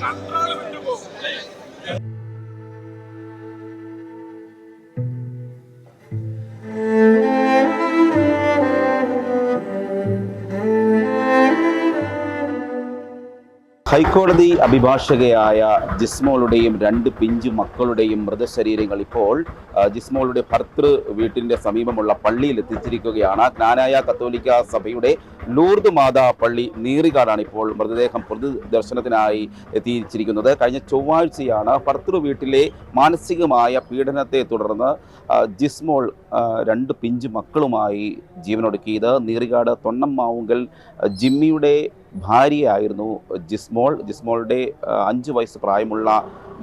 Control വിട്ടുപോകും ഹൈക്കോടതി അഭിഭാഷകയായ ജിസ്മോളുടെയും രണ്ട് പിഞ്ചു മക്കളുടെയും മൃതശരീരങ്ങൾ ഇപ്പോൾ ജിസ്മോളുടെ ഭർത്തൃ വീട്ടിന്റെ സമീപമുള്ള പള്ളിയിൽ എത്തിച്ചിരിക്കുകയാണ്. ജ്ഞാനായ കത്തോലിക്ക സഭയുടെ ലൂർദ് മാതാ പള്ളി നീറികാടാണ് ഇപ്പോൾ മൃതദേഹം പൊതു ദർശനത്തിനായി എത്തിച്ചിരിക്കുന്നത് കഴിഞ്ഞ ചൊവ്വാഴ്ചയാണ് ഭർത്തൃ വീട്ടിലെ മാനസികമായ പീഡനത്തെ തുടർന്ന് ജിസ്മോൾ രണ്ട് പിഞ്ചു മക്കളുമായി ജീവനൊടുക്കിയത്. നീറികാട് തൊണ്ണമ്മാവുങ്കൽ ജിമ്മിയുടെ ഭാര്യയായിരുന്നു ജിസ്മോൾ. ജിസ്മോളുടെ അഞ്ച് വയസ്സ് പ്രായമുള്ള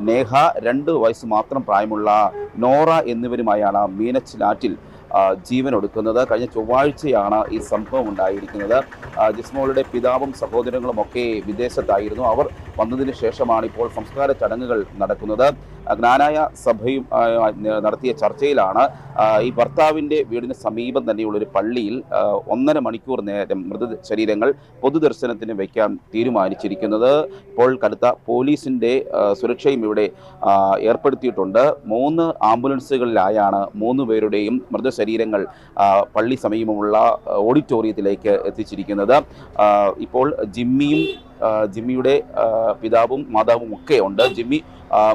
നേഹ രണ്ട് വയസ്സ് മാത്രം പ്രായമുള്ള നോറ എന്നിവരുമായാണ് മീനച്ചിലാറ്റിൽ ആ, ജീവനൊടുക്കുന്നത് കഴിഞ്ഞ ചൊവ്വാഴ്ചയാണ് ഈ സംഭവം ഉണ്ടായിരിക്കുന്നത്. ജിസ്മോളുടെ പിതാവും സഹോദരങ്ങളും ഒക്കെ വിദേശത്തായിരുന്നു. അവർ വന്നതിന് ശേഷമാണ് ഇപ്പോൾ സംസ്കാര ചടങ്ങുകൾ നടക്കുന്നത്. ജ്ഞാനായ സഭയും നടത്തിയ ചർച്ചയിലാണ്. ഈ ഭർത്താവിന്റെ വീടിന് സമീപം തന്നെയുള്ള ഒരു പള്ളിയിൽ ഒന്നര മണിക്കൂർ നേരം മൃതശരീരങ്ങൾ പൊതുദർശനത്തിന് വയ്ക്കാൻ തീരുമാനിച്ചിരിക്കുന്നത്. ഇപ്പോൾ കടുത്ത പോലീസിന്റെ സുരക്ഷയും ഇവിടെ ഏർപ്പെടുത്തിയിട്ടുണ്ട്. മൂന്ന് ആംബുലൻസുകളിലായാണ് മൂന്ന് പേരുടെയും മൃതശരീരങ്ങൾ ആ, പള്ളി സമീപമുള്ള ഓഡിറ്റോറിയത്തിലേക്ക് എത്തിച്ചിരിക്കുന്നത്. ഇപ്പോൾ ജിമ്മിയും ജിമ്മിയുടെ പിതാവും മാതാവും ഒക്കെ ഉണ്ട്. ജിമ്മി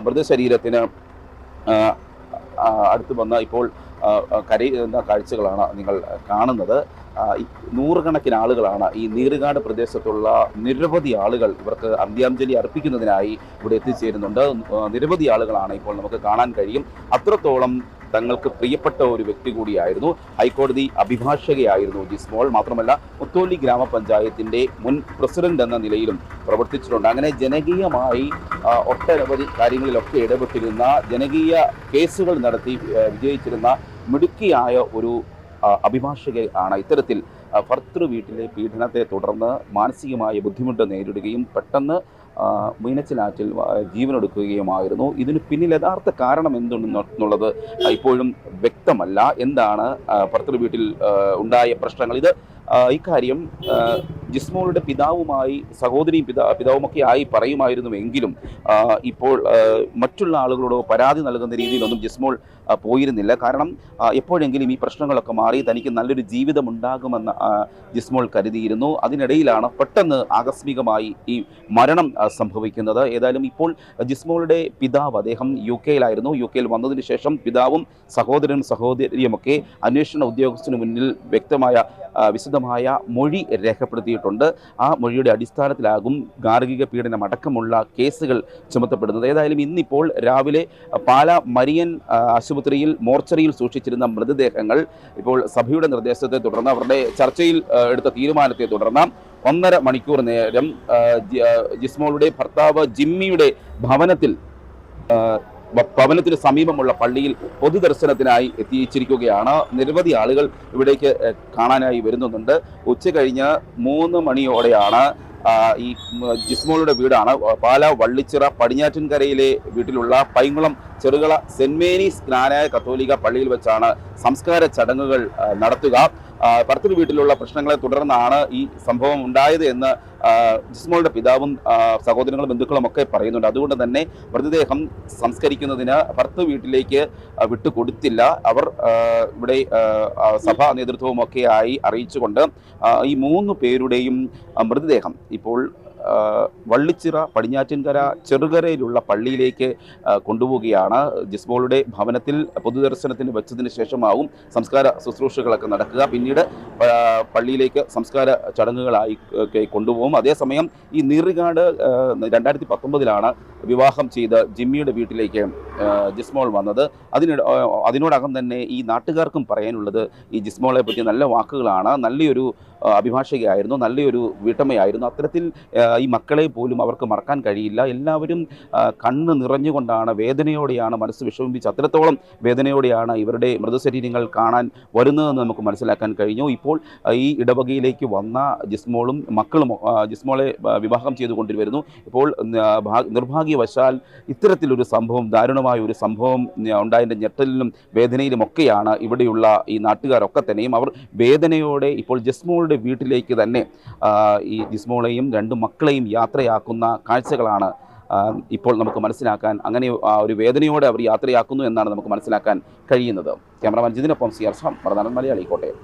മൃതശരീരത്തിന് അടുത്ത് വന്ന ഇപ്പോൾ കരയുന്ന കാഴ്ചകളാണ് നിങ്ങൾ കാണുന്നത്. നൂറുകണക്കിന് ആളുകളാണ് ഈ നീറുകാട് പ്രദേശത്തുള്ള നിരവധി ആളുകൾ ഇവർക്ക് അന്ത്യാഞ്ജലി അർപ്പിക്കുന്നതിനായി ഇവിടെ എത്തിച്ചേരുന്നുണ്ട്. നിരവധി ആളുകളാണ് ഇപ്പോൾ നമുക്ക് കാണാൻ കഴിയും. അത്രത്തോളം തങ്ങൾക്ക് പ്രിയപ്പെട്ട ഒരു വ്യക്തി കൂടിയായിരുന്നു. ഹൈക്കോടതി അഭിഭാഷകയായിരുന്നു ജിസ്മോൾ. മാത്രമല്ല മുത്തോലി ഗ്രാമപഞ്ചായത്തിന്റെ മുൻ പ്രസിഡന്റ് എന്ന നിലയിലും പ്രവർത്തിച്ചിട്ടുണ്ട്. അങ്ങനെ ജനകീയമായി ഒട്ടനവധി കാര്യങ്ങളിലൊക്കെ ഇടപെട്ടിരുന്ന ജനകീയ കേസുകൾ നടത്തി വിജയിച്ചിരുന്ന മിടുക്കിയായ ഒരു അഭിഭാഷക അഭിഭാഷകയാണ് ഇത്തരത്തിൽ ഭർത്തൃ വീട്ടിലെ പീഡനത്തെ തുടർന്ന് മാനസികമായ ബുദ്ധിമുട്ട് നേരിടുകയും പെട്ടെന്ന് മീനച്ചിലാറ്റിൽ ജീവനൊടുക്കുകയുമായിരുന്നു. ഇതിന് പിന്നിൽ യഥാർത്ഥ കാരണം എന്തുണ്ടെന്നുള്ളത് ഇപ്പോഴും വ്യക്തമല്ല. എന്താണ് ഭർത്തൃ വീട്ടിൽ ഉണ്ടായ പ്രശ്നങ്ങൾ? ഇത് ഇക്കാര്യം ജിസ്മോളുടെ പിതാവുമായി സഹോദരിയും പിതാ പിതാവുമൊക്കെ ആയി പറയുമായിരുന്നുവെങ്കിലും ഇപ്പോൾ മറ്റുള്ള ആളുകളോടോ പരാതി നൽകുന്ന രീതിയിലൊന്നും ജിസ്മോൾ പോയിരുന്നില്ല. കാരണം എപ്പോഴെങ്കിലും ഈ പ്രശ്നങ്ങളൊക്കെ മാറി തനിക്ക് നല്ലൊരു ജീവിതം ഉണ്ടാകുമെന്ന് ജിസ്മോൾ കരുതിയിരുന്നു. അതിനിടയിലാണ് പെട്ടെന്ന് ആകസ്മികമായി ഈ മരണം സംഭവിക്കുന്നത്. ഏതായാലും ഇപ്പോൾ ജിസ്മോളുടെ പിതാവ് അദ്ദേഹം യു കെയിലായിരുന്നു. യു കെയിൽ വന്നതിന് ശേഷം പിതാവും സഹോദരനും സഹോദരിയുമൊക്കെ അന്വേഷണ ഉദ്യോഗസ്ഥന് മുന്നിൽ വ്യക്തമായ വിശദമായ മൊഴി രേഖപ്പെടുത്തിയിട്ടുണ്ട്. ആ മൊഴിയുടെ അടിസ്ഥാനത്തിലാകും ഗാർഹിക പീഡനം അടക്കമുള്ള കേസുകൾ ചുമത്തപ്പെടുന്നത്. ഏതായാലും ഇന്നിപ്പോൾ രാവിലെ പാല മരിയൻ ആശുപത്രിയിൽ മോർച്ചറിയിൽ സൂക്ഷിച്ചിരുന്ന മൃതദേഹങ്ങൾ ഇപ്പോൾ സഭയുടെ നിർദ്ദേശത്തെ തുടർന്ന് അവരുടെ ചർച്ചയിൽ എടുത്ത തീരുമാനത്തെ തുടർന്ന് ഒന്നര മണിക്കൂർ നേരം ജിസ്മോളുടെ ഭർത്താവ് ജിമ്മിയുടെ ഭവനത്തിൽ ഭവനത്തിന് സമീപമുള്ള പള്ളിയിൽ പൊതുദർശനത്തിനായി എത്തിച്ചിരിക്കുകയാണ്. നിരവധി ആളുകൾ ഇവിടേക്ക് കാണാനായി വരുന്നുണ്ട്. ഉച്ച കഴിഞ്ഞ് മൂന്ന് മണിയോടെയാണ് ഈ ജിസ്മോളുടെ വീടാണ്. പാല വള്ളിച്ചിറ പടിഞ്ഞാറ്റിൻകരയിലെ വീട്ടിലുള്ള പൈങ്കുളം ചെറുകള സെന്റ് മേരീസ് ജ്ഞാനായ കത്തോലിക്ക പള്ളിയിൽ വെച്ചാണ് സംസ്കാര ചടങ്ങുകൾ നടത്തുക. ഭർത്തൃ വീട്ടിലുള്ള പ്രശ്നങ്ങളെ തുടർന്നാണ് ഈ സംഭവം ഉണ്ടായത് എന്ന് ജിസ്മോളുടെ പിതാവും സഹോദരങ്ങളും ബന്ധുക്കളും ഒക്കെ പറയുന്നുണ്ട്. അതുകൊണ്ട് തന്നെ മൃതദേഹം സംസ്കരിക്കുന്നതിന് ഭർത്തൃ വീട്ടിലേക്ക് വിട്ടുകൊടുത്തില്ല. അവർ ഇവിടെ സഭാ നേതൃത്വവും ഒക്കെയായി അറിയിച്ചുകൊണ്ട് ഈ മൂന്ന് പേരുടെയും മൃതദേഹം ഇപ്പോൾ വള്ളിച്ചിറ പടിഞ്ഞാറ്റിൻകര ചെറുകരയിലുള്ള പള്ളിയിലേക്ക് കൊണ്ടുപോവുകയാണ്. ജിസ്മോളുടെ ഭവനത്തിൽ പൊതുദർശനത്തിന് വെച്ചതിന് ശേഷമാവും സംസ്കാര ശുശ്രൂഷകളൊക്കെ നടക്കുക. പിന്നീട് പള്ളിയിലേക്ക് സംസ്കാര ചടങ്ങുകളായി കൊണ്ടുപോകും. അതേസമയം ഈ നീറികാട് രണ്ടായിരത്തി പത്തൊമ്പതിലാണ് വിവാഹം ചെയ്ത് ജിമ്മിയുടെ വീട്ടിലേക്ക് ജിസ്മോൾ വന്നത്. അതിനിട ആ, അതിനോടകം തന്നെ ഈ നാട്ടുകാർക്കും പറയാനുള്ളത് ഈ ജിസ്മോളെ പറ്റി നല്ല വാക്കുകളാണ്. നല്ലൊരു അഭിഭാഷകയായിരുന്നു. നല്ലൊരു വീട്ടമ്മയായിരുന്നു. അത്തരത്തിൽ ഈ മക്കളെ പോലും അവർക്ക് മറക്കാൻ കഴിയില്ല. എല്ലാവരും കണ്ണ് നിറഞ്ഞുകൊണ്ടാണ് വേദനയോടെയാണ് മനസ്സ് വിഷമിപ്പിച്ച് അത്രത്തോളം വേദനയോടെയാണ് ഇവരുടെ മൃതശരീരങ്ങൾ കാണാൻ വരുന്നതെന്ന് നമുക്ക് മനസ്സിലാക്കാൻ കഴിഞ്ഞു. ഇപ്പോൾ ഈ ഇടവകയിലേക്ക് വന്ന ജിസ്മോളും മക്കളും ജിസ്മോളെ വിവാഹം ചെയ്തു കൊണ്ടുവരുന്നു ഇപ്പോൾ നിർഭാഗ്യവശാൽ ഇത്തരത്തിലൊരു സംഭവം ദാരുണമായ ഒരു സംഭവം ഉണ്ടായതിന്റെ ഞെട്ടലിലും വേദനയിലും ഒക്കെയാണ് ഇവിടെയുള്ള ഈ നാട്ടുകാരൊക്കെ തന്നെയും. അവർ വേദനയോടെ ഇപ്പോൾ ജിസ്മോളുടെ വീട്ടിലേക്ക് തന്നെ ഈ ജിസ്മോളെയും രണ്ട് മക്കളെയും യാത്രയാക്കുന്ന കാഴ്ചകളാണ് ഇപ്പോൾ നമുക്ക് മനസ്സിലാക്കാൻ അങ്ങനെ ഒരു വേദനയോടെ അവർ യാത്രയാക്കുന്നു എന്നാണ് നമുക്ക് മനസ്സിലാക്കാൻ കഴിയുന്നത്. ക്യാമറമാൻ ജിതിനൊപ്പം സി ആർ പ്രധാന മലയാളി കോട്ടയം.